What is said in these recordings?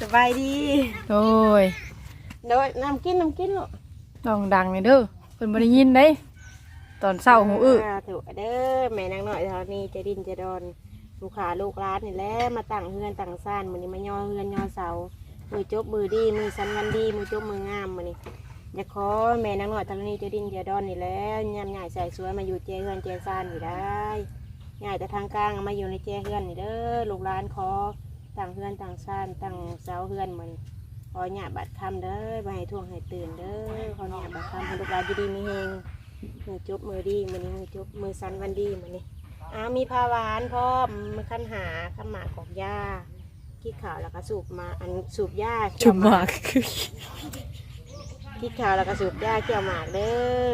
สบายดีโอ้ยโดยน้ำกินน้ำกินลูกลองดังเลยเด้อเพิ่นบ่ได้ยินเด้ตอนเช้าหูอื้อาถูกเด้อแม่นางหน่อยเท่านี้จะดินจะดอนลูกค้าลูกร้านนี่แหละมาตั้งเฮือนตั้งซ่านมื้อนี้มาย่อเฮือนย่อเสามือจบมือดีมือสันวันดีมือจบมืองามมื้อนี้อยากขอแม่นางหน่อยเท่านี้จะดินจะดอนนี่แหละยามใหญ่ใส่สวยมาอยู่เจเฮือนเจซ่านอยู่ได้ใหญ่แต่ทางกลางมาอยู่ในเจเฮือนนี่เด้อลูกร้านขอ ตั้งเฮือนตั้งซ่านตั้งเสาเฮือนมื้อนี้ขอหยาบัดคำเด้อไปให้ท่วงให้ตื่นเด้อขอหยาบัดคำให้ลูกหลานอยู่ดีมีเฮงมือจบมือดีมือนี้มือจบมือสันวันดีมือนี้อ้าวมีผ้าหวานพร้อมมือขั้นหาข้ามหมากกอกหญ้าขี้ขาวแล้วก็สูบมาอันสูบหญ้าเคี่จุ่ยวมหหมากขี้ขาวแล้วก็สูบหญ้าเกี่ยวหมากเด้อ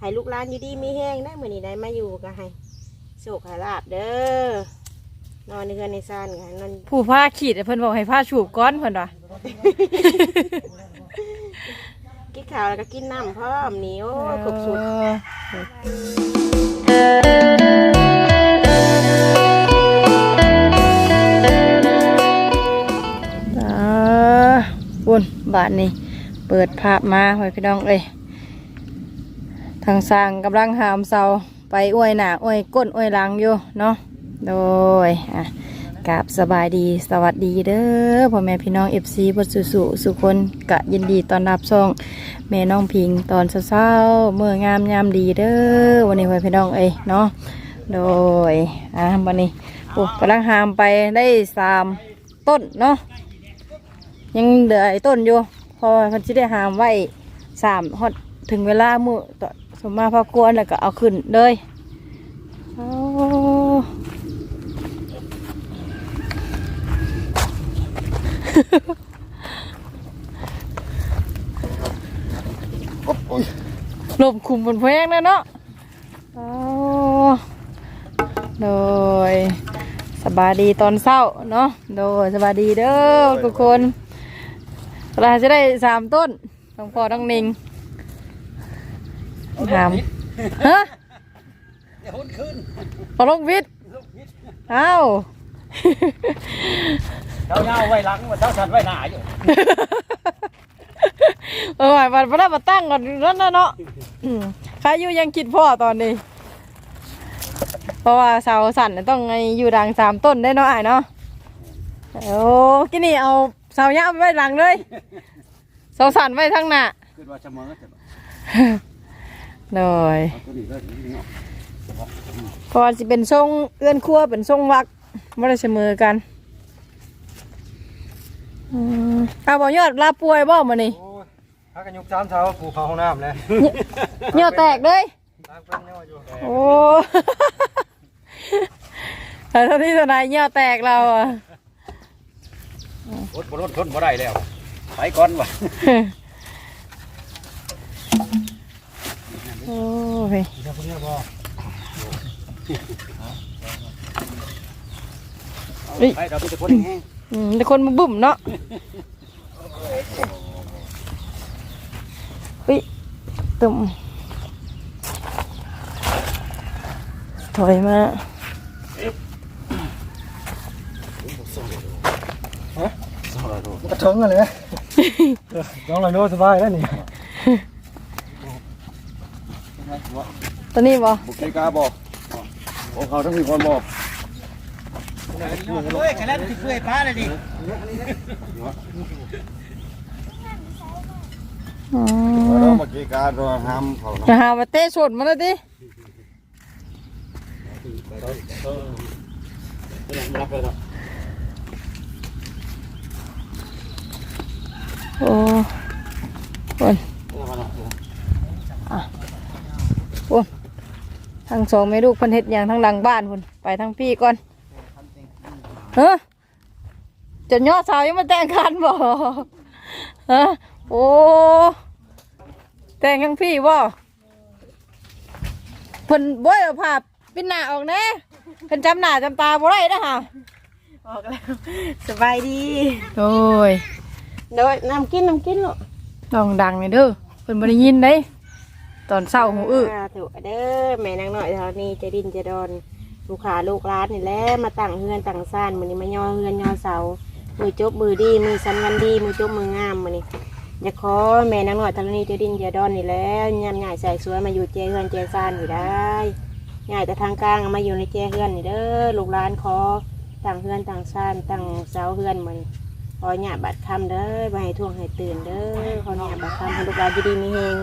ให้ลูกหลานอยู่ดีมีแห้งได้มือนี้ได้มาอยู่ก็ให้โศกให้ลาบเด้อ นอนในเรือนในซ่านกันนอนผู้พาขีดเพิ่นบอกให้พาฉูบก้อนเพิ่นว่ากินข้าวแล้วก็กินน้ำพร้อมนี่โอ้ยครบสุด อ่าบุญบาทนี้เปิดภาพมาไว้พี่น้องเอ้ยทางสร้างกำลังหามเสาไปอ้วยหนาอ้วยก้นอ้วยหลังอยู่เนาะ โดยอะกราบสบายดีสวัสดีเด้อพ่อแม่พี่น้องเอฟซีบดสุสุสุคนกะยินดีตอนรับส่งแม่น้องพิงตอนเช้าๆเมื่องามยามดีเด้อวันนี้ไว้พี่น้องเอ้ยเนาะโดยอะวันนี้โอ้กำลังหามไปได้สามต้นเนาะยังเหลือไอ้ต้นอยู่พอมันจะได้หามไว้สามฮอดถึงเวลามือต่อสมมาพอกวนแล้วก็เอาขึ้นเลยโอ้ ลมคุมบนแพงนะเนาะโอ้โดยสบายดีตอนเศร้าเนาะโดยสบายดีเด้อทุกคนเราจะได้สามต้นต้องพอต้องนิงถามฮะเดี๋ยวหุ่นขึ้นพอลงวิทย์อ้าว เจ้าเงาไว้หลังเจ้าสันไว้หน้าอยู่เออวันพระมาตั้งก่อนนั่นนะเนาะอืมใครอยู่ยังคิดพ่อตอนนี้ เพราะว่าเสาสั่นต้องไงอยู่ดังสามต้นได้เนาะไอ้ายเนาะโอ้กินนี่เอาเสาเนี้ยาไว้หลังเลยเสาสั่นไว้ทั้งหน้าคือว่าเสมอจะเลยเอยพอจะเป็นทรงเอื้อนครัวเป็นทรงวักไม่ได้เสมอกัน อืมเอาบ่ยอดลาป่วยบ่มานี่โอ้ยพักกันยุกสามเช้าปูเขาห้องน้ำเลยเหงื่อแตกเลยตามกันย่ออยู่โอ้ แต่ท่าที่ทนายเหงื่อแตกเราอะรถบรถทนบ่ได้แล้วไปก่อนว่ะโอ้ยเดี๋ยวพวกนี้บอไปเราเป็นคนแห้ง อืมแต่คนมาบุ่มเนาะปิตุ่มถอยมากระเทิงกันเลยน้องลอยโน้สบายแล้วนี่ตอนนี้บ่บุกเกกาบอกโอ้เขาต้องมีคนบอก เฮ้ยแค่นั้นติดเพื่อยป้าเลยดิอ๋อเราเมื่อกี้การเราห้ามเขาจะหามาเตะสดมาเลยดิรับเลยครับโอ้คนคนทั้งสองแม่ลูกเพันเฮ็ดอย่างทั้งหลังบ้านคนไปทั้งพี่ก่อน เฮ้จะย่อสาวยังมาแต่งคันบ่ฮะโอ้แต่งทั้งพี่บ่เพิ่นบ่อยเอาผ้าปิดหน้าออกแน่เพิ่นจำหน้าจำตาบ่ได้นะฮะออกแล้วสบายดีโอ้ยโดยน้ำกินน้ำกินลูกลองดังเลยเด้อเพิ่นบ่ได้ยินเด้ตอนเศร้าหูอื้อาถูกเด้อแม่นางหน่อยเท่านี้จะดินจะดอน ลูกค้าลูกร้านนี่แหละมาตั้งเฮือนตั้งซ่านมือนี้มาย่อเฮือนย่อเสามือจบมือดีมือสันวันดีมือจบมืองามมานี่อยาขอแม่นางน้อยทางนี้เจะดินเจะดอนนี่แล้วยันใหญ่ใส่สวยมาอยู่เจเฮือนเจซ่านอยู่ได้ใหญ่แต่ทางกลางมาอยู่ในเจเฮือนนี่เด้อลูกหลานขอต่างเฮือนต่างซ่านต่างเสาเฮือนมานี่ขอหยาบัดคำเด้อไปให้ท่วงให้ตื่นเด้อขอหยาบัดคำให้ลูกหลานอยู่ดีมีเฮง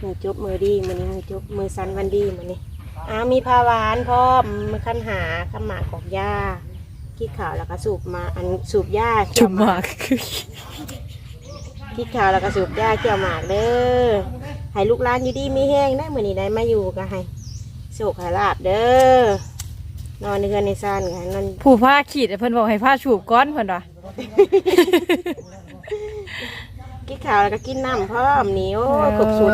มือจบมือดีมือนี้มือจบมือสันวันดีมือนี้ อ่ามีผ้าหวานพร้อมมือคันหาขาวหมากของย่าขี้ขาวแล้วก็สูบมาอันสูบหญ้าเขี่จุยวมหมามากกขี้ขาวแล้วก็สูบหญ้าเขี่ยวหมากเด้อให้ลูกหลานอยู่ดีมีแห้งได้เหมือนนี้ได้มาอยู่ก็ให้โศกให้ลาบเด้อนอนในเรือนในซานกันนอนผู้ผ้าขีดเพิ่นบอกให้ผ้าฉูบก้อนเพิ่นว่าขี้ขาวแล้วก็กินน้ำพร้อมนี่โอ้ยครบสุด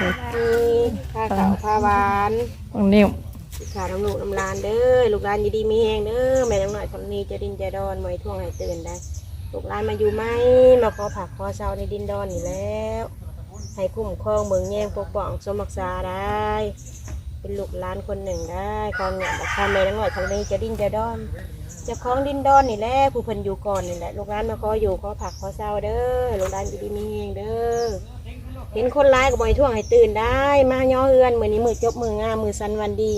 เออนี่ผ้าขาวผ้าหวานตรงนี้ขี้ขาวน้ำลูกน้ำลานเด้อ ลูกหลานอยู่ดีมีแห้งเด้อ แม่น้องหน่อยคนนี้จะดินจะดอนไว้ท่วงให้ตื่นได้ ลูกหลานมาอยู่ไหม มาขอผักขอเช้าในดินดอนนี่แล้ว ให้คุ้มครองเมืองแย่งปกป้องสมรักษาได้ เป็นลูกหลานคนหนึ่งได้ความเนี่ยบอกข้าแม่น้องหน่อยทางนี้จะดินจะดอนเจะคล้าของดินดอนนี่แหละผู้เพิ่นอยู่ก่อนนี่แหละ ลูกหลานมาขออยู่ขอผักขอเช้าเด้อ ลูกหลานอยู่ดีมีเฮงเด้อ เห็นคนร้ายก็บ่อยท่วงให้ตื่นได้ มาย่อเฮือนมือนี้มือจบมืองามมือสันวันดี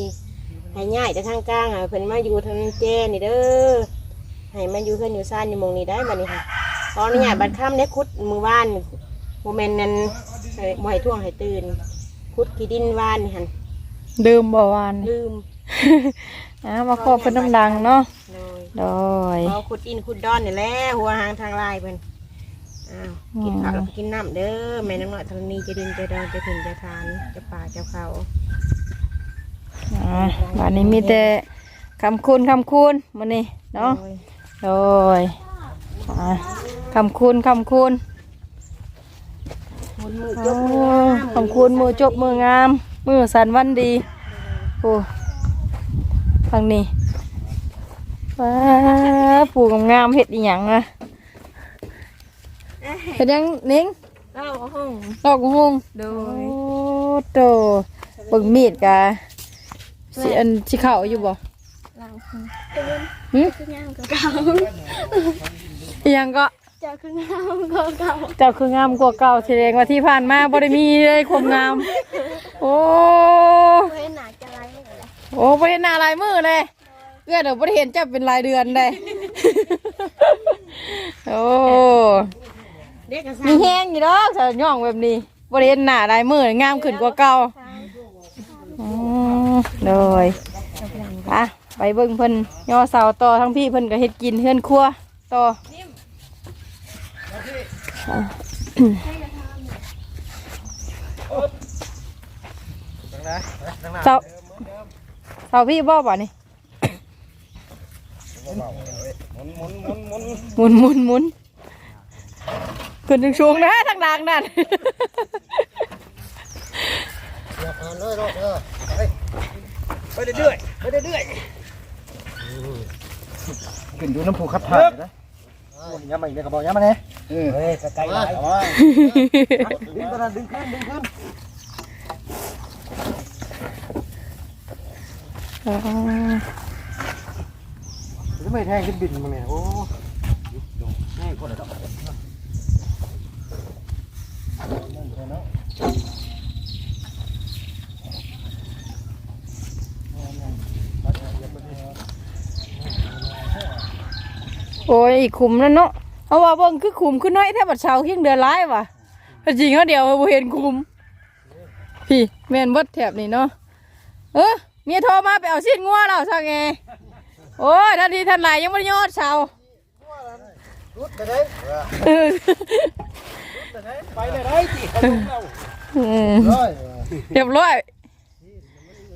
ให้ง่ายแต่ทางกลางอะเพิ่นมาอยู่ทางแจ้นี่เด้อให้มันอยู่เพื่อนอยู่ซ่านอยู่หมองนี้ได้บัดนี้ค่ะตอนนี้เนี่ยบัดค่ำได้คุดมือว่านโมเมนต์นั้นเอ่อบ่ให้ท่วงให้ตื่น คุดขี้ดินว่านนี่หันดื่มบ่หวานลืมอะมาขอเพิ่นน้ำดังเนาะเลยโดยพอคุดอินคุดดอนนี่แหละหัวหางทางลายเพิ่น อ้าวกินข้าวแล้วก็กินน้ำเด้อแม่น้ำหน่อยทางนี้จะดินจะดอนจะถึงจะทานจะป่าจะเขาอะบ้านนี้มีแต่คำคูณคำคูณมื้อนี้เนาะโอ้ยโดยอะคำคูณคำคูณมุนมือโอ้จกมืองามคำคูณมือจบมืองาม มือสันวันดีโอ้ฟังนี่ว้าปู่งามๆเห็ดอีหยังอะ เห็ดหยังนิ้งเล่าห้องดอกหงโดโอ้ยโตเบิ่งมีดกะสิอันสิเข้าอยู่บ่เราหึคืองามก็เก่าอีหยังก็เจ้าคืองามก็เก่าเจ้าคืองามกว่าเก่าแสดงว่าที่ผ่านมาบ่ได้มีเลยความงาม โอ้ เว้นหนาจะไรไม่เลยโอ้บ่เห็นหน้าลายมือเลยเอื้อเดี๋ยวบ่ได้เห็นเจ้าเป็นรายเดือนเลย โอ้ เด็กกระซัมีงแห้งอยู่ดอกสาวย่องแบบนี้บ่ได้เห็นหน้าลายมืองามขึ้นกว่าเก่าอืมโดยอะไปเบิ่งเพิ่นย่อเสาต่อทั้งพี่เพิ่นก็เฮ็ดกินเฮือนครัวต่ออะเสาเสาพี่บ่บ่นี่หมุนหมุนหมุนหมุนหมุนหมุนหมุน ขึ้นถึงช่วงนะทางดังนั่นเลยรถเออไปเรื่อยๆไปเรื่อยขึ้นอยู่น้ำผูขับผ่านนะย้ำมาอีกเลยกระบอกย้ำมาเนี่ยเฮ้ยไกลๆเอามาดึงขึ้นดึงขึ้นดึงขึ้นอ๋อจะไม่แทงขึ้นบินมาเนี่ยโอ้ ๆให้คนละดอก โอ้ยอีกขุมนั่นเนาะเอาว่าเบิ่งคือขุมคือน้อยแทบบัดเช้าเที่ยงเดือนร้ายว่ะแต่จริงเขาเดียวบ่เห็นขุมพี่แม่นเบดแถบนี่เนาะเออเมียโทรมาไปเอาชิ้นงัวเราซะไงโอ้ยทันทีทันไหลยังไม่ได้ยอดเสารุดไปได้เออไปเลยได้จีเขาลงเราอืมเรียบร้อย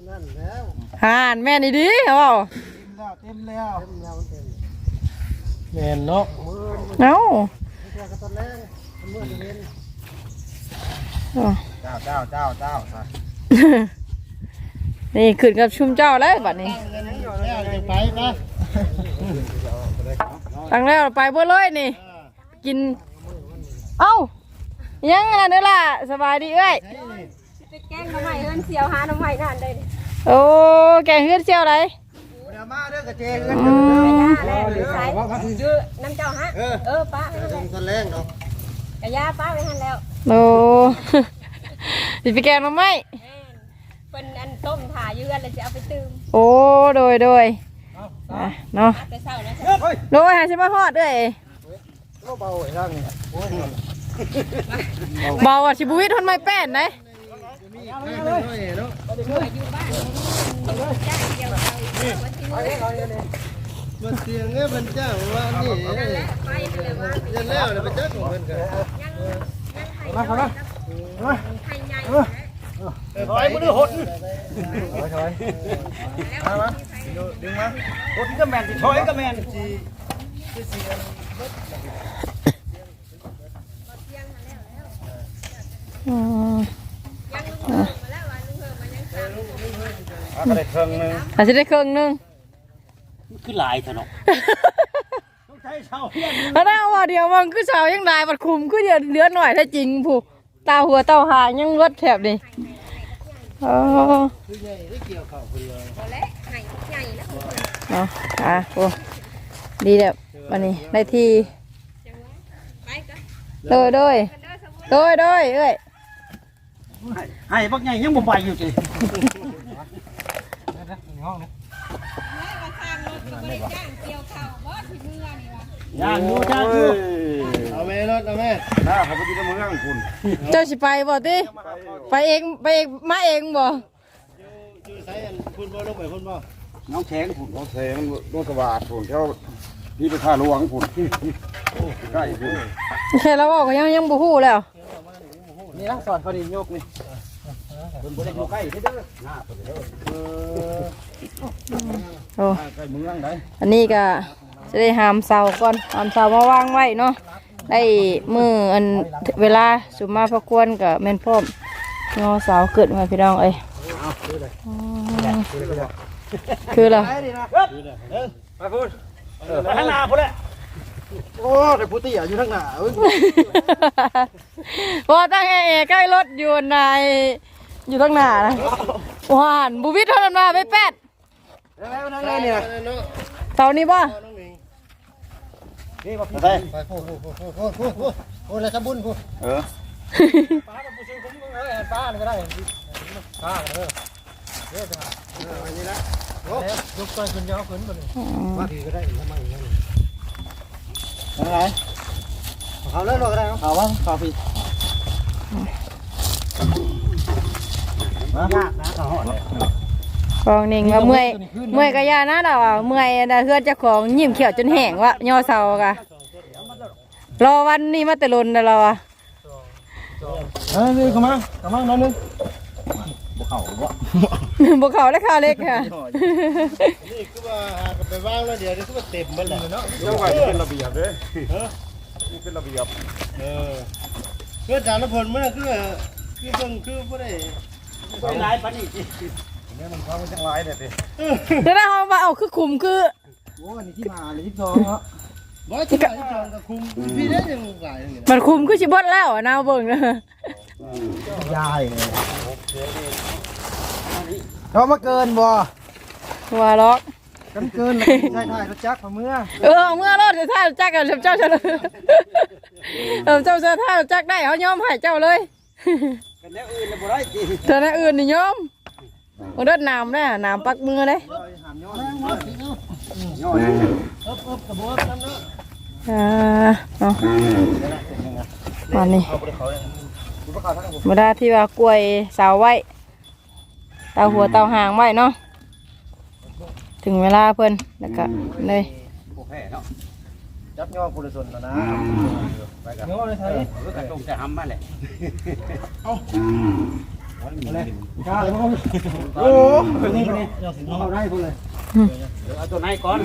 นั่นแล้วห่านแม่นี่ดีเหรอเต็มแล้วเต็มแล้วเต็มแล้ว แมนเนาะเอ้าเพื่อกระตุ้นแรงเมื่อเย็นอ๋อเจ้าเจ้าเจ้าเจ้าซะนี่ขึ้นกับชุมเจ้าแล้วบัดนี้แล้วจะไปปะตั้งแล้วไปเบ่เลยนี่ กิน เอ้า ยังไงเด้อล่ะสบายดีเอ้ยไปแกล้งน้ำใหม่เอินเสียวหาน้ำใหม่นั่นเลยโอ้ แกงเฮือดเจียวอะไร ไอย่ามาเด้อกระเจงกันอืมแล้วหรือใช้ยื้อน้ำเจ้าฮะ เออป้าไปหันแล้อวงทะเนาะกะยาป้าไปหันแล้วโอ้สิไปแกงหน่อไม้แม่นเป็นอันต้มถ่าเยือนเลยจะเอาไปตื่มโอ้โดยโดยอะเนาะแต่เศร้านะเฮ้ยโดยหาชิมาฮอดเด้วยเบาไอ้ร่างนี่โอ้ยเบาอะชิบุวิททนไม่แป้นไหนมีน้อยเนาะอยู่บ้านจ้างเดียวเอา มันเสียงเงี้ยมันเจ้าว่านี่ยันแล้วเลยมันเจ้าของมันกันมาครับมาฮ้ยมือหดถอยถอยมามดึงมาหดก็แมนถอยก็แมนจีเจีอืมอะก็ได้เครื่องนึงอาจจะได้เครื่องนึง คือหลายเถอะเนาะต้องใช้เช่าเพี้ยนแล้วถ้าว่าเดียวมันคือสาวยังได้บัดคุมคือเดือนเดือนหน่อยถ้าจริงผู้ตาหัวเต้าหางยังรดแถบนี่อ๋อคือใหญ่ได้เกี่ยวข้าวคนเลยพอแล้วให้ใหญ่แล้วลุงเพิ่มเนาะอะโอ้ดีแบบวันนี้ได้ที่จังหวะไปก็โดยโดยกันเด้อสมุนโดยโดยเอ้ยให้บักใหญ่ยังบ่ไปอยู่สิ ห้องนะแม่มาทาง รถก็ไม่ได้จ้างเกี่ยวข้าวบ่ที่เมื่อนี่วะย่างอยู่ย่างอยู่เอาแม่รถเอาแม่ถ้าเขาไปกินน้ำเมืองคุณเจ้าสิไปบ่ติไปเองไปเองมาเองบ่อยู่ใช้อันคุณบ่ลงไปคุณบ่น้องแข็งคุณน้องแข็งโดนสวัสดิ์คุณเขาพี่ไปท่าหลวงคุณใกล้คุณแค่เราบอกก็ยังยังบ่ฮู้แล้วนี่นะสอนเขาดิโยกนี่ เพิ่นบ่ได้อยู่ใกล้เด้อหน้าเพิ่นเด้อโอ้ใกล้เมืองได้อันนี้ก็จะได้หามเสาก่อนหามเสามาวางไว้เนาะได้มืออันเวลาสุมาพระควรกับแม่นพร้อมงอเสาเกิดมาพี่น้องเอ้ยอืมคือเหรอไปพูดไปข้างหน้าพุ่นแหละโอ้แต่ผู้ตี้อยู่ทางหน้าเอ้ย พอตั้งแอร์ใกล้รถอยู่ใน อยู่ตั้งหนานหวานบุวิทเท่านั้นมาไปแปดแล้วนั่งเลยเนี่ยเสานี้ป่ะนี่มาพี่ไปโอ้โหโอ้โหโอ้โหโอ้โหโอ้โหสะบุญกูเออป้ากับผู้ชมผมเออป้าก็ได้ป้าเออเออเอออันนี้ละยกตัวขึ้นยาวขึ้นมาเลยว่าพี่ก็ได้ทำไมอย่างนั้นอะไรเขาเลิกก็ได้เขาว่าเขาผิด ยากนะเขาหอดเลยฟองหนิงว่าเมื่อยเมื่อยกะยานะเราอะเมื่อยนะเพื่อนเจ้าของยิ้มเขียวจนแห้งวะย่อเสากะรอวันนี้มาแต่ลนนะเราอะเออนี่เข้ามาเข้ามาหน่อยนึงบ่เข้าบ่บวเขาและข้าวเล็กค่ะ นี่คือว่าหากันไปว่างแล้วเดี๋ยวนี้คือว่าเต็มมันแหละเนาะเจ้าไว้เป็นระเบียบเลยนี่เป็นระเบียบ เออเพื่อนจานละพลมันคือคือเบิ่งคือบ่ได้ เป็นไรปานนี้เนี่ยมันความมันจังไรเนี่ยสิเดี๋ยวได้เขามาเอาคือคุมคือโอ้นี่ที่มาเลยที่สองเนาะบ่ที่ไหนจองกับคุมพี่ได้ยังหลายอย่างนี้มันคุมคือชิบดแล้วอะนาวเบิ่งนะยายเลยเขามาเกินบ่ว่าล็อกกันเกินใช่ถ่ายรถจักรเมื่อเออเมื่อรอดจะท่าจักกับเจ้าเจ้าเออเจ้าเจ้าท่าจักได้เขายอมให้เจ้าเลย เป็นนั้ได้นอื่นนี่ยมมันเดัดน้ำได้อะน้ำปักมือเลย่อ่าเอามานี่มาได้ที่ว่ากล้วยสาวไว้เตาหัวเตาหางไว้เนาะถึงเวลาเพิ่นแล้วก็เลย จับย่อผู้ละส่วนแล้นะไปกันย่อเลยไทยรู้แต่ตรงแบ้ำมาเลยเอาอะไรข้าเลยพ่อโอ้นี่นี่เอาได้คนเลยเอาตัวไหนก่อน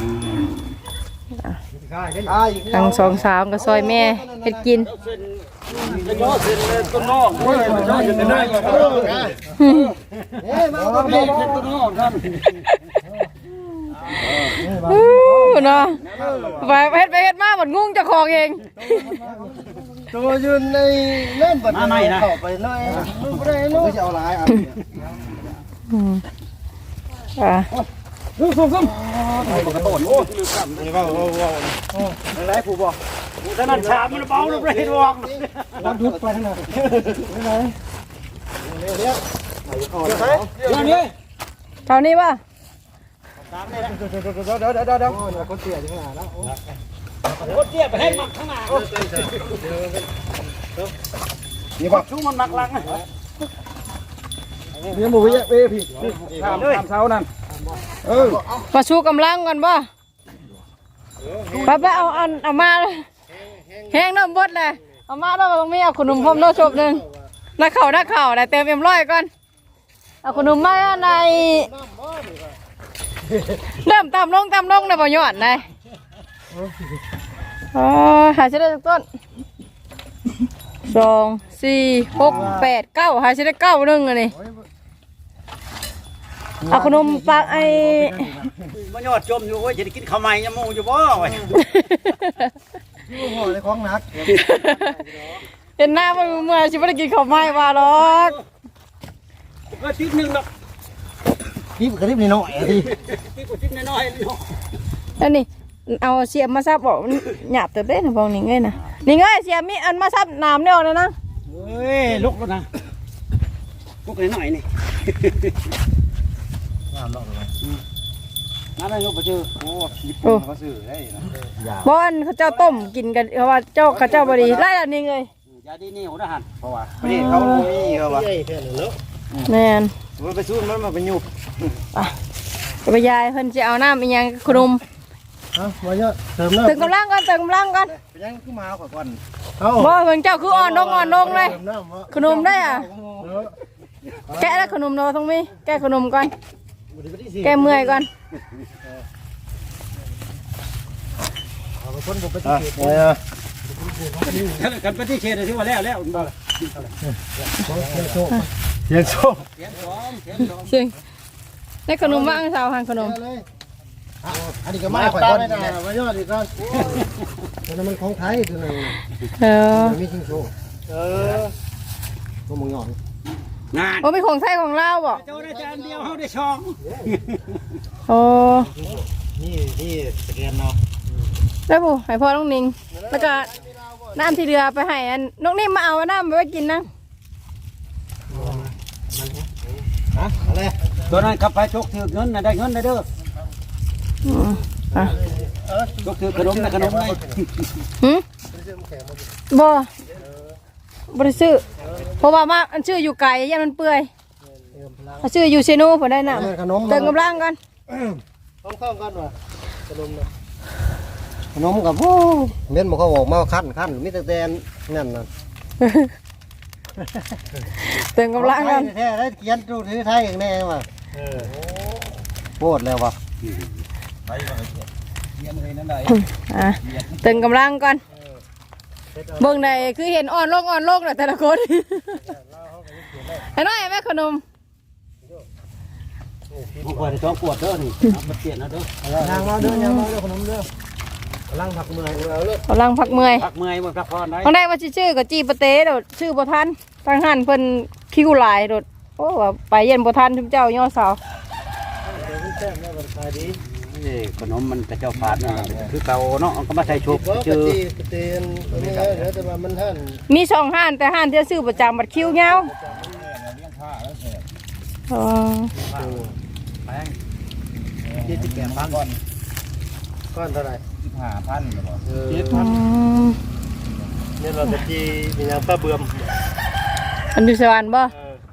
ทางสองสาวก็ซอยแม่เฮ็ดกินเฮ้ยมาเอาไปเฮ็ดตัวนอกครับ เนาะไปเฮ็ดไปเฮ็ดมาหมดงุ้งจ้าของเองตัวยืนในเล่นบัดเข้าไปหน่อยลูกบ่ได้ลูกจะเอาหลายอะอืมอะดูสูงซ้ำกระโดดโอ้ลืมซ้ำนี่ว่าว่าว่าอะไรผู้บอกผู้ถนัดชามันเบาลงเลยวอกวันทุกไปทั้งนั้นไม่ไหนเดี๋ยวเดี๋ยวอย่างนี้เท่านี้ป่ะ เดี๋ยวเดี๋ยวเดี๋ยวเดี๋ยวเดี๋ยวเดี๋ยวเดี๋ยวคนเสียจังหวะแล้วรถเตี้ยไปให้มักข้างหน้านี่ป่ะชูมันมักลังนี่หมูเยอะเว้ยพี่ตามตามเช้านั่นเออมาชูกำลังก่อนป่ะไปไปเอาเอาเอามาแห้งน้ำบดเลยเอามาแล้วตรงนี้เอาขนมพรมโนชบหนึ่งนักเข่านักเข่าแต่เติมเอ็มร้อยก่อนเอาขนมมาใน เริ่มต่ำลงต่ำลงเลยบ่หย่อนเลยอ๋อหาชิได้จากต้นสองสี่หกแปดเก้าหาชิได้เก้าหนึ่งอันนี้เอาขนมปักไอมันยอดจมอยู่โอ้ยจะได้กินข้าวใหม่ยำมูอยู่บ่ไว้ห่อในของหนักเห็นหน้ามันเมื่อชิบะได้กินข้าวไม้มาหรอกก็ติ๊บหนึ่งดอก รีบกระริบนี่หน่อยทีติ๊บกว่าติ๊บน้อยๆเนาะอันนี้เอาเสียมมาซับบอกมันหยาบเติบได้นะพองนี่เงยนะนี่เงยเสียมมีอันมาซับน้ำเนี่ยเลยนะเฮ้ยลุกแล้วนะลุกหน่อยๆนี่งามดอกเลยนั่นนายกไปเจอโอ้ญี่ปุ่นเขาซื้อได้นะบอนเขาเจ้าต้มกินกันเพราะว่าเจ้าเขาเจ้าบดีไล่อันนี้เลยยาดีนี่หัวทหารเพราะว่าประเทศเขาบ่มีเขาวะใหญ่แค่นี้เนาะ แม่นมันไปสู้มันมาไปยุบไปยายเพิ่นจะเอาน้ำอีหยังขนมฮะมาเยอะเติมเน้ำเติมกำลังก่อนเติมกำลังก่อนไปยังขึ้นมาก่อนเอาบ่เพิ่นเจ้าคืออ่อนลงอ่อนลงเลยเติมน้ำวะขนมได้อะเออแกะแล้วขนมเนาะตรงนี้แกะขนมก่อนบ่ได้ไปที่สิแกะเมื่อยก่อนเอาไปคนบ่ไปที่สิเออกันไปที่เขตที่ว่าแล้วแล้วบ่เสียงโซ่เสียงสองเสียงสองเสียงได้ขนมว่างสาวหันขนมเลยอันนี้ก็มาข่อยก่อนนะมายอดอีกก่อนตัวนั้นมันของไทยตัวนึงเออมีชิงโซ่เออตัวมึงหย่อนงานโอ้มีของไทยของลาวบ่เจ้าได้จานเดียวเฮาได้ช่องโอ้นี่นี่สแกนเนาะได้ผู้ให้พ่อน้องนิงแล้วก็น้ำที่เรือไปให้อันน้องนิ่มมาเอาน้ำไปไว้กินนะ ฮะอะไรตัวนั้นขับไปชกถือเงินนะได้เงินได้เด้ออืมอะชกถือขนมนะขนมไงหืมบ่บ่ได้ซื้อเพราะว่ามาอันชื่ออยู่ไกลยันมันเปื่อยเอาชื่ออยู่เซโนพอได้น่ะขนมเติมกำลังกันต้องเข้ากันว่ะขนมนะขนมกับโอ้เม่นบอกเขาบอกมาขั้นขั้นมีแต่แตนนั่นน่ะ เติมกำลังกันแท้ได้เขียนดูถือไทยอย่างแน่ว่ะโคตรแล้วว่ะเรียนเลยนั่นได้อะเติมกำลังก่อนเบิ่งได้คือเห็นอ่อนโลกอ่อนโลกน่ะแต่ละคนไอ้น้อยแม่ขนมพวกคนต้องกวดเด้อนี่มาเปลี่ยนนะเด้อยางมาเด้อยางมาเด้อขนมเด้อกำ ลังผักเมื่อยเอาเลยกำลังพักเมื่อยพักเมื่อยบ่พักผ่อนได้ต้องได้ว่าสิชื่อก็จีปะเต้โดดชื่อบ่ทันทางหันเพิ่นคิวหลายโดดโอ้ว่าไปเย็นบ่ทันทุกเจ้าย่อเสานี่ขนมมันกระเจ้าผาดนะคือเก่าเนาะก็มาใส่ชุบปกเจอติปกติตัวนี้เดี๋ยวแต่ว่ามันท่านมีสองห้านแต่ห้านที่ซื้อประจำบัดคิวยาวอ๋อที่จะแก่พันก่อนก้อนเท่าไหร่ ห้าพันบ่เอออืมเนี่ยเราจะจีเป็นยังป้าเบื่อมอันอยู่สวรรค์บ่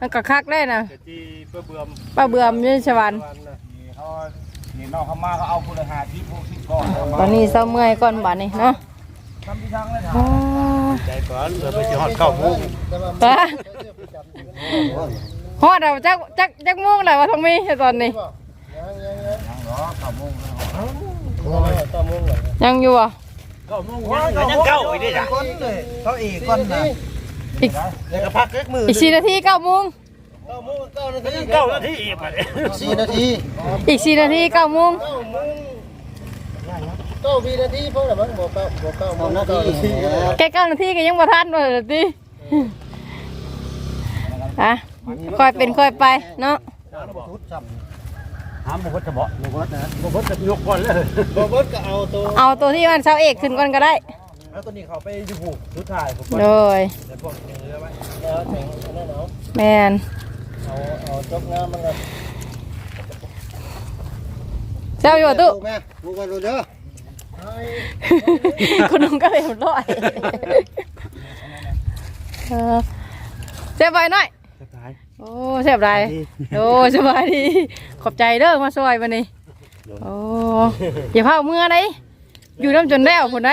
มันก็คักได้นะจะจีป้าเบื่อมป้าเบื่อมอยู่สวรรค์วันน่ะนี่เขานี่น้องเขามาเขาเอาพุทธหาที่พวกที่ก่อนตอนนี้เศร้าเมื่อยก่อนบัดนี้เนาะทำที่ทางเลยอ๋อใจก่อนเดี๋ยวไปจะหอดเก้าโมงไปฮอดเอาจักจักจักโมงแล้วว่าทางมีตอนนี้โอ้ยเก้าโมงเลย ยังอยู่อะยังเก่าอีกดิจ้ะก้อนเลยเขาอีกก้อนน่ะอีกเดี๋ยวก็พักเล็กมืออีกสี่นาทีเก้าโมงเก้าโมงเก้านาทีเก่านาทีอีกบัดนี้สี่นาทีอีกสี่นาทีเก้าโมงเก้าโมงเก้าวีนาทีเพราะอะไรมั้งบอกเก้าบอกเก้าโมงนาทีแค่เก้านาทีก็ยังบ่ทันเลยติอะค่อยเป็นค่อยไปเนาะ ชุดจหามบ่บ่จะบ่บ่บ่นะบ่บ่จะยกก่อนเลยบ่เบิดก็เอาตัวเอาตัวที่มันเสาเอกขึ้นก่อนก็ได้เอาตัวนี้เขาไปอยู่ผูกสุดท้ายผมโดยเดี๋ยวพวกนี้เรือไว้แล้วแต่งอันนั้นเอาแมนเอาเอาจบงามมันก็เจ้าอยู่ตู้แม่ผูกไว้ดูเด้อคุณน้องก็เรียบร้อยเออเจ็บไปหน่อยสุดท้าย โอ้เจ็บไรโอ้สบายดีขอบใจเด้อมาช่วยวันนี้โอ้อย่าเผาเมื่อไหนอยู่น้ำจนแล้วคนไหน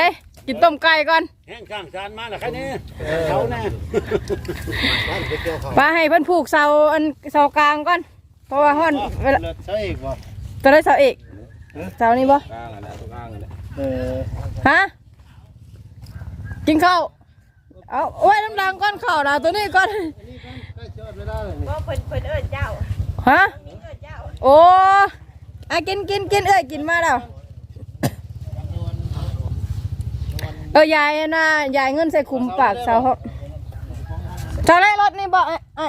กินต้มไก่ก่อนแห้งข้างจานมาแล้วใครนี่เขาแน่บ้านไปเกี่ยวเขามาให้เพิ่นผูกเสาอันเสากลางก่อน เพราะว่าฮ้อนเวลาเลิศใช่อีกบ่ตัวได้เสาเอกเสานี้บ่กลางอะไรตรงกลางอะไรเออฮะกินข้าวเอาโอ้ยน้ำดังก้อนข้าวดาวตัวนี้ก่อน ได้จอดไม่ได้เลยนี่ว่าเพิ่นเพิ่นเอิ้นเจ้าฮะเอิ้นเจ้าโอ้อะกินกินกินเอ้ยกินมาแล้วเออยายนะยายเงินใส่คุมปากเสาเขาเสาแรกรถนี่บอกไอ้ไอ้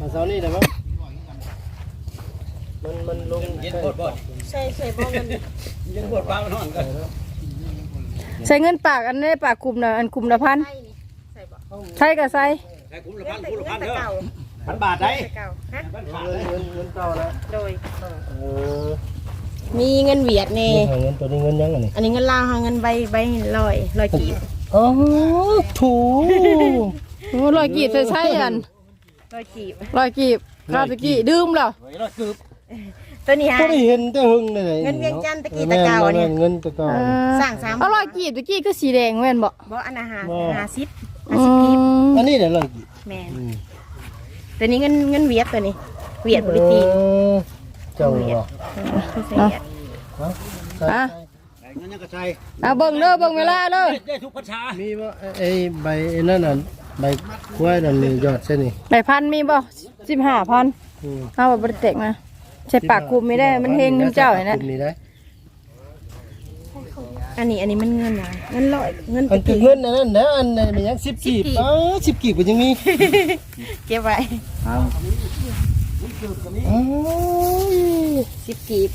มาเสาร์นี้ได้มั้งมันมันลงเย็นโคตรบ่ใส่ใส่บ่มันเย็นโคตรป้ามันนอนกันใส่เงินปากอันนี้ปากคุมนะอันคุมละพันใส่นี่ใส่บ่ใช่กับใส่ ใช้คุ้มละเงิพันนแต่คุ้มละเงิพันนแต่เด้อเก่าพันบาทได้แต่เก่าฮะพันขาดเงินเลยเงินเงินเก่าแล้วโดยเออมีเงินเวียดนี่เงินเงินตัวนี้เงินยังไงนี่อันนี้เงินลาวหาเงินใบใบลอยลอยกีบอ๋อถูโอ้ลอยกีบใส่ใช่อันลอยกีบลอยกีบข้าวตะกี้ดื่มแล้วไว้รอดกึบ ตัวนี้ฮะ ก็ได้เห็นแต่หึงเลยเงินเวียงจันทน์ตะกี้ตะเก่าเนี่ยเงินตะเก่าสร้างสามเอาลอยกีบตะกี้ก็สีแดงแม่นบ่บ่อันอาหารบ่ หาซิปอืมอันนี้เดี๋ยวเราแม่นตัวนี้เงินเงินเวียดตัวนี้ เวียดบริตีนเจ้าเหรอเวียดอะเงินยังกระชายเอาเบิ่งเด้อเบิ่งเวลาเด้อได้ทุกประชามีว่าไอ้ใบไอ้นั่นน่ะใบกล้วยนั่นมียอดใช่นี่ได้พันมีบ่สิบห้าพันอืมเอาแบบบริเตกมา ใช้ปากคุมไม่ได้ มันเฮงน้ำเจ้าอย่างนั้นมีได้อันนี้อันนี้มันเงินนะเงินลอยเงินอัตะนคือกี้เงินอันนั้นนะอันนั้นมันยังสิบกีบอ๋อสิบกีบก็ยังมีเก็บไว้อ๋อสิบกีบ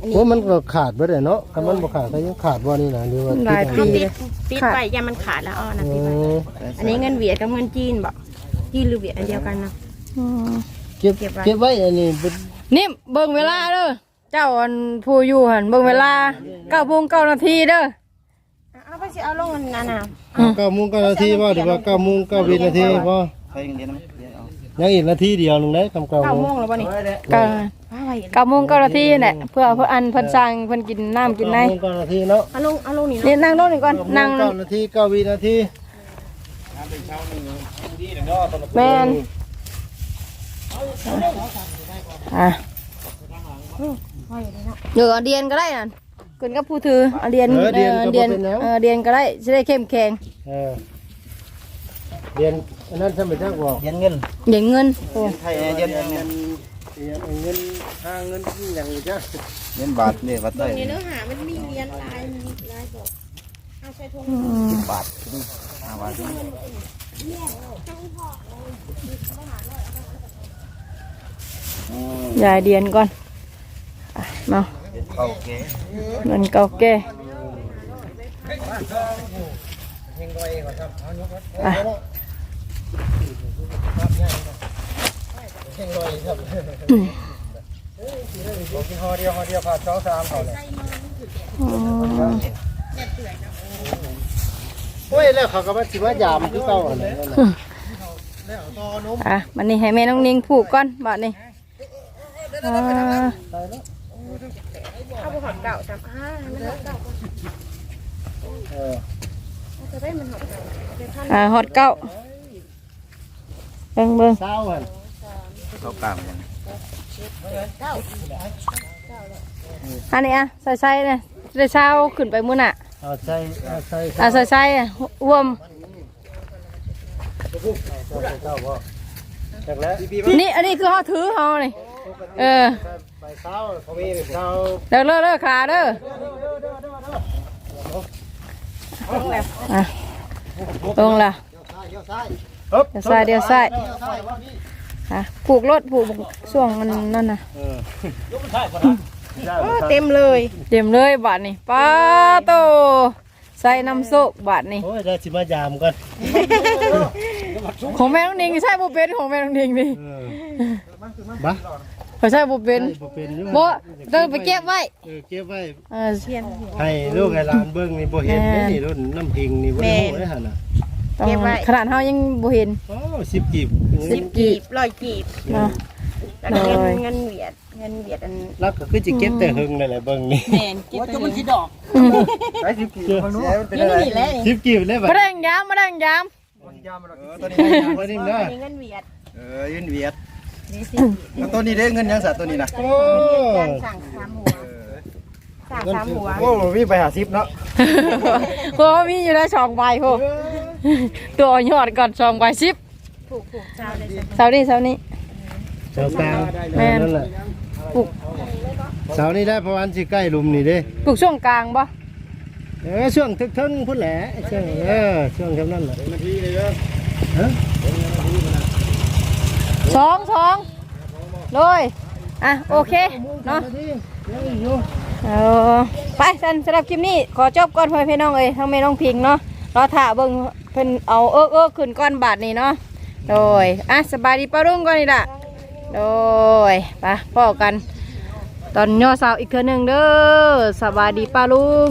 โอ้มันก็ขาดไปเลยเนาะถ้ามันบ่ขาดก็ยังขาดว่านี่นะหรือว่าหลายปีเอาปิเลดยปิดค่ะไปอย่ามันขาดแล้วเอาอันนั้นอืปิดไว้มอันนี้เงินเวียดกับเงินจีนบอกจีนหรือเวียดอันเดียวกันเนาะอืมเก็บเก็บไว้เก็บไว้อันนี้เป็น นี่เบิ่งเวลาเด้อเจ้าอันผู้อยู่หันเบิ่งเวลาเก้าโมงเก้านาทีเด้อเอาไปสิเอาลงอันนั้นน่ะเก้าโมงเก้านาทีว่าหรือว่าเก้าโมงเก้าวินาทีว่าใครยังเรียนมั้ยเรียนเอายังอีกนาทีเดียวนึงได้ทำเก้าเก้าโมโมงงแล้วป่ะนี่เก้าว้าไว้เก้าโมงเก้านาทีเนี่ยเพื่อเพื่ออันเพิ่นสั่งเพิ่นกินน้ำกินในเก้าโมงเก้านาทีเนาะเอาลงเอาลงนี่นี่เนาะนั่งลงนี่ก่อนนั่งเก้านาทีเก้าวินาทีแมน อะเดี๋ยวเอาเดียนก็ได้นั่นขึ้นกับผู้ถือเอาเดียนเออเดียนเออเดียนก็ได้จะได้เข้มแข็งเออเรียนอันนั้นสมัยจักบอกเรียนเงินเดี๋ยวเงินโอ้ไทยเรียนเงินเงินห้าเงินที่อย่างนี้จ้ะเรียนบาทเนี่ยบาทได้นี่เนื้อหามันมีเรียนลายมีลายบอกเอาใส่ถุงอืมบาทห้าบาท ยายเดียนก่อนอะมาโอเคเงินเก่าแก่อะบอกกินห่อเดียวห่อเดียวผ่าสองสามห่อเลยอืมโอ้ยแล้วเขาก็มาสิว่ายามที่เก่าอันนั้นน่ะอะมันนี่ให้แม่น้องนิ่งผูกก่อนบาดนี้ อ่าเอาไปหอดเก่าจับอ่ามันหอดเก่าเออเอาจะได้มันหอดเก่าเป็นพันอ่าฮอดเก้าเบิ่งเบิ่งเศร้าอันเขากลางยังอันนี้อะใส่ใส่เนี่ยได้เช้าขึ้นไปมื้อน่ะเอาใส่เอาใส่อะใส่ใส่อะรวมเศร้าบ่จากแล้ว นี่อันนี้คือเขาถือเขานี่ เออ ไปเศร้าเขามีเศร้าเด้อเด้อเด้อขาเด้ออะลงละเดี๋ยวซ้ายเดี๋ยวซ้ายเดี๋ยวซ้ายเดี๋ยวซ้ายว่านี่ฮะผูกรถผูกช่วงมันนั่นน่ะโอ้เต็มเลยเต็มเลยบาทนี่ป้าโตใส่น้ำโซกบาทนี่โอ้ยได้สิมายามก่อนของแม่น้องนิงใช่บุเป็นของแม่น้องนิงนี่บ้า เขาใช่บุเป็นบ่เป็นอยู่บ่ต้องไปเก็บไว้เออเก็บไว้เออให้ลูกให้หลานเบิ่งนี่บ่เห็นเด้นี่รุ่นน้ำพิงนี่บ่ได้ฮู้ได้หั่นน่ะต้องขนาดเฮายังบ่เห็น โอ้10กีบสิบกีบร้อยกีบเนาะ แล้วก็เงินเลยเงินเวียดเงินเวียดอันแล้วก็คือสิเก็บแต่หึงนั่นแหละเบิ่งนี่แมนกินตัวนี้ดอกไอ้10กีบฟังนู้นนี่นี่แหละนี่10กีบได้บ่มาแดงยามมาแดงยามตัวนี้ตัวนี้เด้อเงินเวียดเออยืนเวียด นี่สิตัวนี้ได้เงินยังสัตว์ตัวนี้นะโอ้การสั่งสามหัวสั่งสามหัวโอ้มีไปหาซิปเนาะโอ้มีอยู่ได้สองใบโหตัวยอดก่อนสองใบสิบถูกถูกเจ้าเลยเสาร์นี้เสาร์นี้เสากลางแม่นนั่นแหละปลูกเสานี่ได้ประมาณสิใกล้หลุมนี่เด้ปลูกช่วงกลางบ่เออช่วงทึกๆพุ่นแหละช่วงเออช่วงแค่นั้นแหละ สองสองเลยอะโอเคเนาะเออไปสันสำหรับคลิปนี้ขอจบก่อนพ่อพี่น้องเอ้ยทั้งแม่น้องพิงเนาะรอถ่าเบิ่งเพิ่นเอาเอิกเอิกขึ้นก้อนบาทนี่เนาะโดยอะสบายดีป้ารุ่งก่อนนี่ล่ะโดยไปพ่อกัน ตอนย่อสาวอีกเทือหนึ่งเด้อสบายดีป้าลุง